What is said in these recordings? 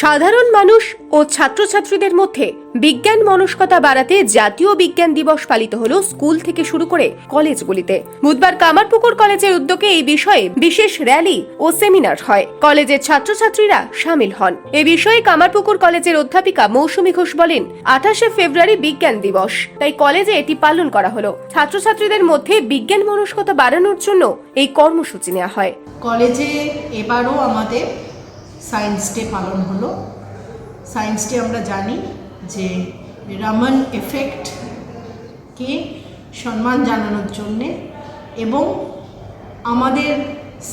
সাধারণ মানুষ ও ছাত্রছাত্রীদের মধ্যে বিজ্ঞান মনস্কতা বাড়াতে জাতীয় বিজ্ঞান দিবস পালিত হল স্কুল থেকে শুরু করে কলেজগুলিতে। বুধবার কামারপুকুর কলেজের উদ্যোগে এই বিষয়ে বিশেষ র্যালি ও সেমিনার হয়। কলেজের ছাত্রছাত্রীরা সামিল হন। এ বিষয়ে কামারপুকুর কলেজের অধ্যাপিকা মৌসুমী ঘোষ বলেন, আঠাশে ফেব্রুয়ারি বিজ্ঞান দিবস, তাই কলেজে এটি পালন করা হলো। ছাত্রছাত্রীদের মধ্যে বিজ্ঞান মনস্কতা বাড়ানোর জন্য এই কর্মসূচি নেওয়া হয়। কলেজে এবারও আমাদের সায়েন্স ডে পালন হলো। সায়েন্স ডে আমরা জানি যে রামান এফেক্টকে সম্মান জানানোর জন্যে এবং আমাদের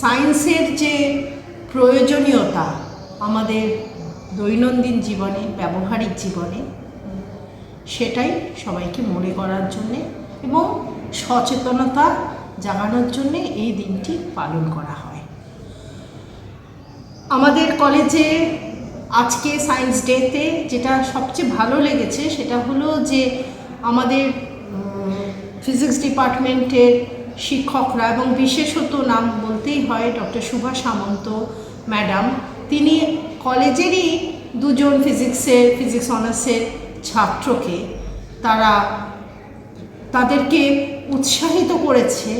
সায়েন্সের যে প্রয়োজনীয়তা আমাদের দৈনন্দিন জীবনে, ব্যবহারিক জীবনে, সেটাই সবাইকে মনে করার জন্যে এবং সচেতনতা জাগানোর জন্যে এই দিনটি পালন করা হয়। আমাদের কলেজে আজকে সায়েন্স ডেতে যেটা সবচেয়ে ভালো লেগেছে সেটা হলো যে আমাদের ফিজিক্স ডিপার্টমেন্টের শিক্ষকরা এবং বিশেষত নাম বলতেই হয় ডক্টর সুভাষ সামন্ত ম্যাডাম, তিনি কলেজেরই দুজন ফিজিক্সের, ফিজিক্স অনার্সের ছাত্রকে তারা তাদেরকে উৎসাহিত করেছে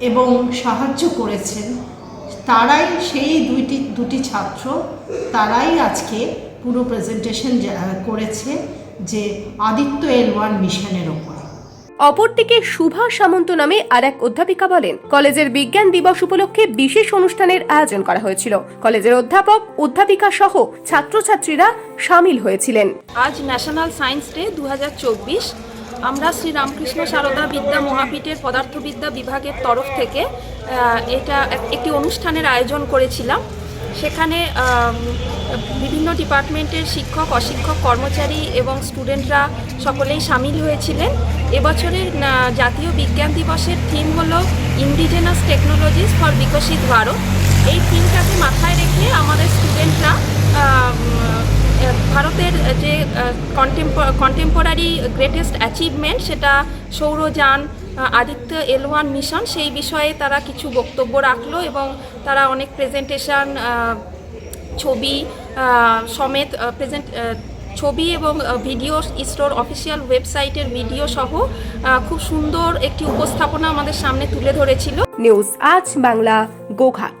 এবং সাহায্য করেছেন। তারাই সেই দুইটি দুটি ছাত্র তারাই আজকে পুরো প্রেজেন্টেশন করেছে যে আদিত্য এল ওয়ান মিশনের ওপর। অপরদিকে সুভা সামন্ত নামে আর এক অধ্যাপিকা বলেন কলেজের বিজ্ঞান দিবস উপলক্ষে বিশেষ অনুষ্ঠানের আয়োজন করা হয়েছিল। কলেজের অধ্যাপক অধ্যাপিকা সহ ছাত্রছাত্রীরা সামিল হয়েছিলেন। আজ ন্যাশনাল সায়েন্স ডে দু হাজার চব্বিশ। আমরা শ্রী রামকৃষ্ণ সারদা বিদ্যা মহাপীঠের পদার্থবিদ্যা বিভাগের তরফ থেকে এটা একটি অনুষ্ঠানের আয়োজন করেছিলাম। সেখানে বিভিন্ন ডিপার্টমেন্টের শিক্ষক, অশিক্ষক, কর্মচারী এবং স্টুডেন্টরা সকলেই সামিল হয়েছিলেন। এবছরের জাতীয় বিজ্ঞান দিবসের থিম হলো ইন্ডিজেনাস টেকনোলজিস ফর বিকশিত ভারত এই থিমটাকে মাথায় রেখে আমাদের স্টুডেন্টরা ভারতের যে কন্টেম্পোরারি গ্রেটেস্ট অ্যাচিভমেন্ট সেটা সৌরযান আদিত্য এল ওয়ান মিশন, সেই বিষয়ে তারা কিছু বক্তব্য রাখল এবং তারা অনেক প্রেজেন্টেশন ছবি সমেত প্রেজেন্ট ছবি এবং ভিডিও ইসরোর অফিসিয়াল ওয়েবসাইটের ভিডিও সহ খুব সুন্দর একটি উপস্থাপনা আমাদের সামনে তুলে ধরেছিল। নিউজ আজ বাংলা, গোঘাট।